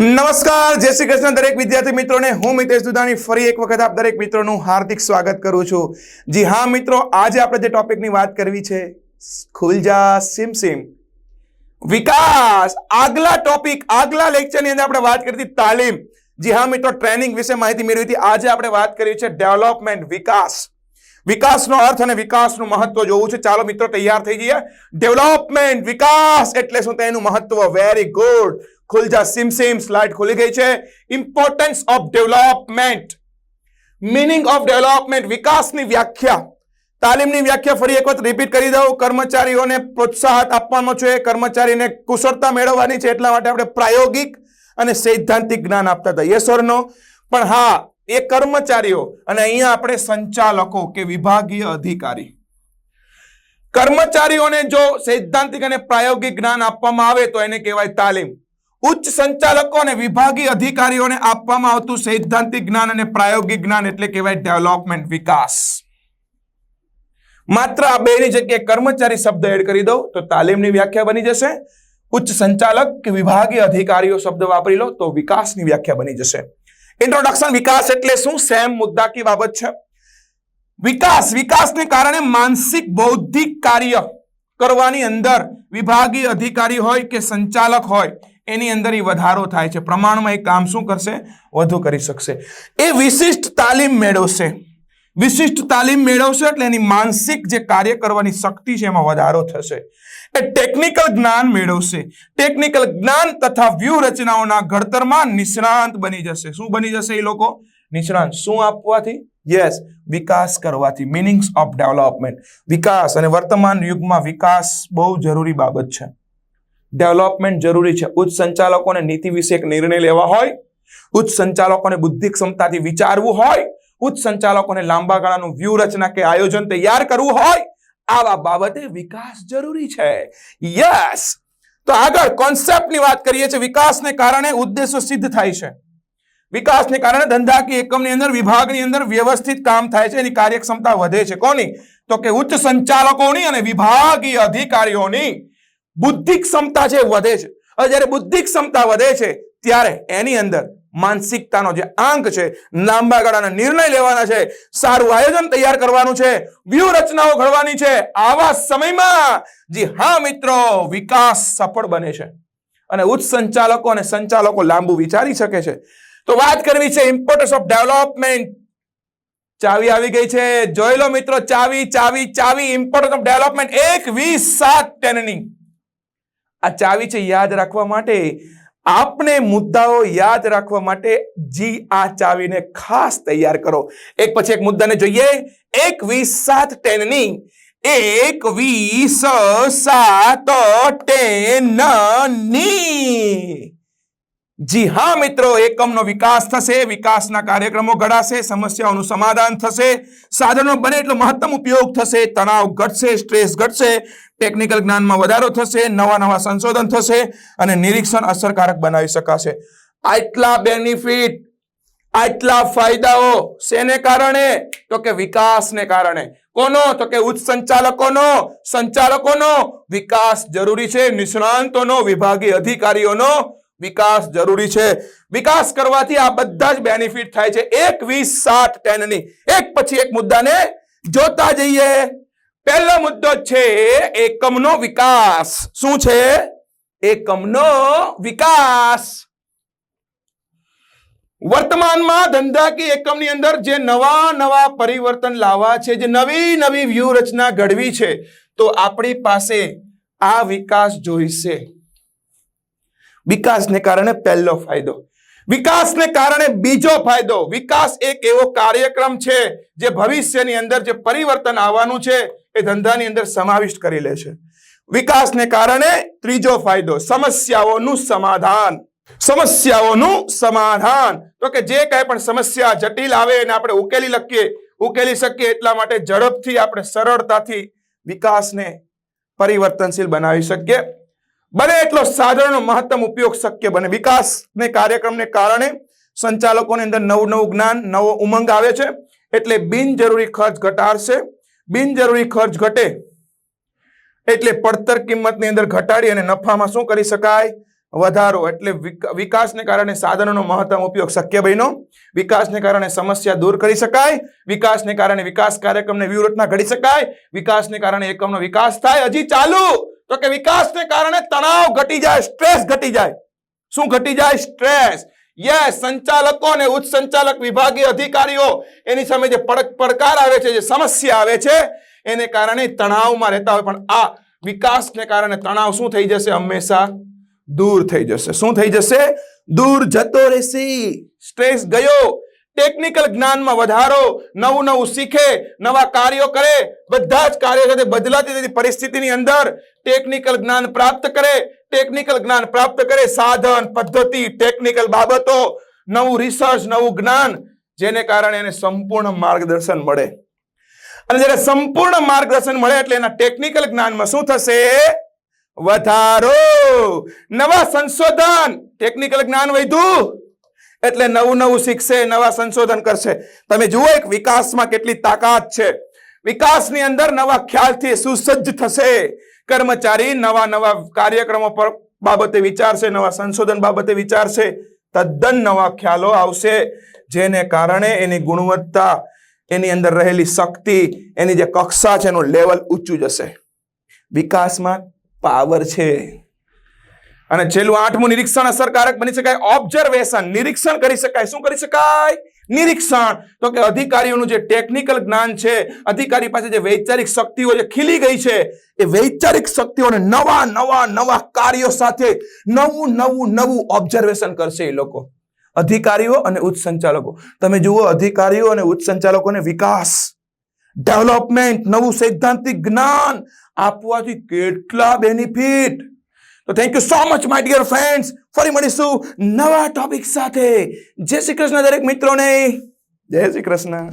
નમસ્કાર, જય શ્રી કૃષ્ણ દરેક વિદ્યાર્થી મિત્રોને. હું મિતેશ દુધાણી, ફરી એક વખત આપ દરેક મિત્રોનું હાર્દિક સ્વાગત કરું છું. જી હા મિત્રો, આજે આપણે જે ટોપિકની વાત કરવી છે ખુલજા સિમ સિમ. વિકાસ, આગલા ટોપિક, આગલા લેક્ચરની અંદર આપણે વાત કરી હતી તાલીમ. જી હા મિત્રો, ટ્રેનિંગ વિશે માહિતી મેળવી હતી. આજે આપણે વાત કરી છે ડેવલપમેન્ટ, વિકાસ. વિકાસનો અર્થ અને વિકાસનું મહત્વ જોવું છે. ચાલો મિત્રો, તૈયાર થઈ જઈએ. ડેવલપમેન્ટ, વિકાસ, એટલે શું તેનું મહત્વ? Very good. ખુલજા સિમ સિમ સ્લાઇડ ખુલી ગઈ છે. Importance of development meaning of development વિકાસની વ્યાખ્યા. તાલીમની વ્યાખ્યા ફરી એક વખત રિપીટ કરી દઉં. કર્મચારીઓને પ્રોત્સાહન આપવાનો છે. કર્મચારીને કુશળતા મેળવવાની છે એટલા માટે આપણે પ્રાયોગિક અને સૈદ્ધાંતિક જ્ઞાન આપતા હતા યસ પણ હા, એ કર્મચારીઓ અને અહીંયા આપણે સંચાલકો કે વિભાગીય અધિકારી. કર્મચારીઓને જો સૈદ્ધાંતિક અને પ્રાયોગિક જ્ઞાન આપવામાં આવે તો એને કહેવાય તાલીમ. ઉચ્ચ સંચાલકો અને વિભાગીય અધિકારીઓને આપવામાં આવતું સૈદ્ધાંતિક જ્ઞાન અને પ્રાયોગિક જ્ઞાન એટલે કહેવાય ડેવલપમેન્ટ, વિકાસ. માત્ર આ બેની જગ્યાએ કર્મચારી શબ્દ એડ કરી દો તો તાલીમની વ્યાખ્યા બની જશે. ઉચ્ચ સંચાલક કે વિભાગીય અધિકારીઓ શબ્દ વાપરી લો તો વિકાસની વ્યાખ્યા બની જશે. ઇન્ટ્રોડક્શન વિકાસ એટલે શું? સેમ મુદ્દા કી બાબત છે. વિકાસ, વિકાસને કારણે માનસિક બૌદ્ધિક કાર્ય કરવાની અંદર વિભાગીય અધિકારી હોય કે સંચાલક હોય એની અંદર એ વધારો થાય છે. પ્રમાણમાં એ કામ શું કરશે? વધુ કરી શકશે. એ વિશિષ્ટ તાલીમ મેળવશે. વિશિષ્ટ તાલીમ મેળવશે એટલે એની માનસિક જે કાર્ય કરવાની શક્તિ છે એમાં વધારો થશે. એ ટેકનિકલ જ્ઞાન મેળવશે. ટેકનિકલ જ્ઞાન તથા વ્યૂહરચનાઓના ઘડતરમાં નિષ્ણાંત બની જશે. શું બની જશે એ લોકો? નિષ્ણાંત. શું આપવાથી? યસ વિકાસ કરવાથી. મિનિંગ્સ ઓફ ડેવલપમેન્ટ વિકાસ. અને વર્તમાન યુગમાં વિકાસ બહુ જરૂરી બાબત છે. ડેવલપમેન્ટ જરૂરી છે. ઉચ્ચ સંચાલકોને નીતિ વિશે એક નિર્ણય લેવા હોય, ઉચ્ચ સંચાલકોને બુદ્ધિ ક્ષમતાથી વિચારવું હોય, ઉચ્ચ સંચાલકોને લાંબા ગાળાનું વ્યૂહરચના કે આયોજન તૈયાર કરવું હોય, આવા બાબતે વિકાસ જરૂરી છે. યસ તો આગળ કોન્સેપ્ટની વાત કરીએ છીએ. વિકાસને કારણે ઉદ્દેશો સિદ્ધ થાય છે. વિકાસને કારણે ધંધાકીય એકમની અંદર, વિભાગની અંદર વ્યવસ્થિત કામ થાય છે. એની કાર્યક્ષમતા વધે છે. કોની? તો કે ઉચ્ચ સંચાલકોની અને વિભાગીય અધિકારીઓની. બુદ્ધિ ક્ષમતા છે વધે છે. હવે જ્યારે બુદ્ધિ ક્ષમતા વધે છે, ત્યારે એની અંદર માનસિકતાનો જે આંક છે, લાંબા ગાળાના નિર્ણય લેવાના છે, સારું આયોજન તૈયાર કરવાનું છે, વ્યૂહરચનાઓ ઘડવાની છે, આવા સમયમાં જી હા મિત્રો, વિકાસ સફળ બને છે. અને ઉચ્ચ સંચાલકો અને સંચાલકો લાંબુ વિચારી શકે છે. તો વાત કરવી છે ઇમ્પોર્ટન્સ ઓફ ડેવલપમેન્ટ ચાવી આવી ગઈ છે. જોઈ લો મિત્રો, ચાવી ચાવી ચાવી ઇમ્પોર્ટન્સ ઓફ ડેવલપમેન્ટ એક, વીસ, સાત ટેનની આ ચાવી છે યાદ રાખવા માટે. આપણે મુદ્દાઓ યાદ રાખવા માટે જી આ ચાવીને ખાસ તૈયાર કરો. એક પછી એક મુદ્દાને જોઈએ. એક વીસ સાત ટેનની. એક વીસ સાત ટેનની. જી હા, મિત્રો, એકમનો વિકાસ થશે, વિકાસના કાર્યક્રમો ઘડાશે, સમસ્યાઓનું સમાધાન થશે, સાધનો બને એટલો મહત્તમ ઉપયોગ થશે, તણાવ ઘટશે, સ્ટ્રેસ ઘટશે, ટેકનિકલ જ્ઞાનમાં વધારો થશે, નવા નવા સંશોધન થશે અને નિરીક્ષણ અસરકારક બનાવી શકાશે. આટલા બેનિફિટ આટલા ફાયદાઓ શેને કારણે? તો કે વિકાસને કારણે. કોનો? તો કે ઉચ્ચ સંચાલકોનો. સંચાલકોનો વિકાસ જરૂરી છે, નિષ્ણાંતોનો, વિભાગીય અધિકારીઓનો. વિકાસ જરૂરી છે. વિકાસ કરવાથી આ બધા જ બેનિફિટ થાય છે. એક વીસ સાત ટેનની એક પછી એક મુદ્દાને જોતા જઈએ. પહેલો મુદ્દો છે એકમનો વિકાસ. શું છે? એકમનો વિકાસ. વર્તમાનમાં ધંધાકીય એકમની અંદર જે નવા નવા પરિવર્તન લાવવા છે, જે નવી નવી વ્યૂહરચના ઘડવી છે, તો આપણી પાસે આ વિકાસ જોઈશે. વિકાસને કારણે પહેલો ફાયદો. વિકાસને કારણે બીજો ફાયદો. વિકાસ એક એવો કાર્યક્રમ છે જે ભવિષ્યની અંદર જે પરિવર્તન આવવાનું છે એ ધંધાની અંદર સમાવિષ્ટ કરી લે છે. વિકાસને કારણે ત્રીજો ફાયદો, સમસ્યાઓનું સમાધાન. સમસ્યાઓનું સમાધાન. તો કે જે કાંઈ પણ સમસ્યા જટિલ આવે એને આપણે ઉકેલી લખીએ. ઉકેલી શકીએ એટલા માટે ઝડપથી આપણે સરળતાથી વિકાસને પરિવર્તનશીલ બનાવી શકીએ. બને એટલો સાધનોનો મહત્તમ ઉપયોગ શક્ય બને. વિકાસને કાર્યક્રમને કારણે સંચાલકોની અંદર નવું નવું જ્ઞાન, નવો ઉમંગ આવે છે. એટલે બિનજરૂરી ખર્ચ ઘટાડશે. બિનજરૂરી ખર્ચ ઘટે એટલે પડતર કિંમતની અંદર ઘટાડી અને નફામાં શું કરી શકાય? વધારો. એટલે વિક- વિકાસને કારણે સાધનોનો મહત્તમ ઉપયોગ શક્ય બન્યો. વિકાસને કારણે સમસ્યા દૂર કરી શકાય. વિકાસને કારણે વિકાસ કાર્યક્રમને વ્યૂહરચના ઘડી શકાય. વિકાસને કારણે એકમનો વિકાસ થાય. હજી ચાલુ! તો કે વિકાસને કારણે તણાવ ઘટી જાય, સ્ટ્રેસ ઘટી જાય. શું ઘટી જાય? સ્ટ્રેસ. યસ સંચાલકો અને ઉચ્ચ સંચાલક વિભાગીય અધિકારીઓ એની સામે જે પડક પડકાર આવે છે, જે સમસ્યા આવે છે, એને કારણે તણાવમાં રહેતા હોય. પણ આ વિકાસને કારણે તણાવ શું થઈ જશે? હંમેશા દૂર થઈ જશે. શું થઈ જશે? દૂર જતો રહેશે. સ્ટ્રેસ ગયો. ટેકનિકલ જ્ઞાનમાં વધારો, નવું નવું શીખે, નવા કાર્યો કરે, બધા જ કાર્યો સાથે બદલાતી જતી પરિસ્થિતિની અંદર ટેકનિકલ જ્ઞાન પ્રાપ્ત કરે ટેકનિકલ જ્ઞાન પ્રાપ્ત કરે, સાધન, પદ્ધતિ ટેકનિકલ બાબતો, નવું રિસર્ચ નવું જ્ઞાન, જેને કારણે એને સંપૂર્ણ માર્ગદર્શન મળે. અને જ્યારે સંપૂર્ણ માર્ગદર્શન મળે એટલે એના ટેકનિકલ જ્ઞાનમાં શું થશે? વધારો. નવા સંશોધન. ટેકનિકલ જ્ઞાન વધ્યું. એટલે નવું નવું શીખશે, નવા સંશોધન કરશે. તમે જુઓ એક વિકાસમાં કેટલી તાકાત છે. વિકાસની અંદર નવા ખ્યાલથી સુસજ્જ થશે. કર્મચારી નવા નવા કાર્યક્રમો પર બાબતે વિચારશે, નવા સંશોધન બાબતે વિચારશે. તદ્દન નવા ખ્યાલો આવશે, જેને કારણે એની ગુણવત્તા, એની અંદર રહેલી શક્તિ, એની જે કક્ષા છે એનું લેવલ ઊંચું જશે. વિકાસમાં પાવર છે. અને છેલ્લું આઠમું નિરીક્ષણ અસરકારક બની શકાય. ઓબ્ઝર્વેશન નિરીક્ષણ કરી શકાય. શું કરી શકાય? નિરીક્ષણ. તો કે અધિકારીઓનું જે ટેકનિકલ જ્ઞાન છે, અધિકારી પાસે જે વૈચારિક શક્તિઓ જે ખીલી ગઈ છે, એ વૈચારિક શક્તિઓને નવા નવા નવા કાર્યો સાથે નવું નવું નવું ઓબ્ઝર્વેશન કરશે એ લોકો. અધિકારીઓ અને ઉચ્ચ સંચાલકો. તમે જુઓ, અધિકારીઓ અને ઉચ્ચ સંચાલકોને વિકાસ ડેવલપમેન્ટ નવું સૈદ્ધાંતિક જ્ઞાન આપવાથી કેટલા બેનિફિટ તો thank you so much my dear friends ફરી મળીશું નવા ટોપિક સાથે જય શ્રી કૃષ્ણ દરેક મિત્રોને જય શ્રી કૃષ્ણ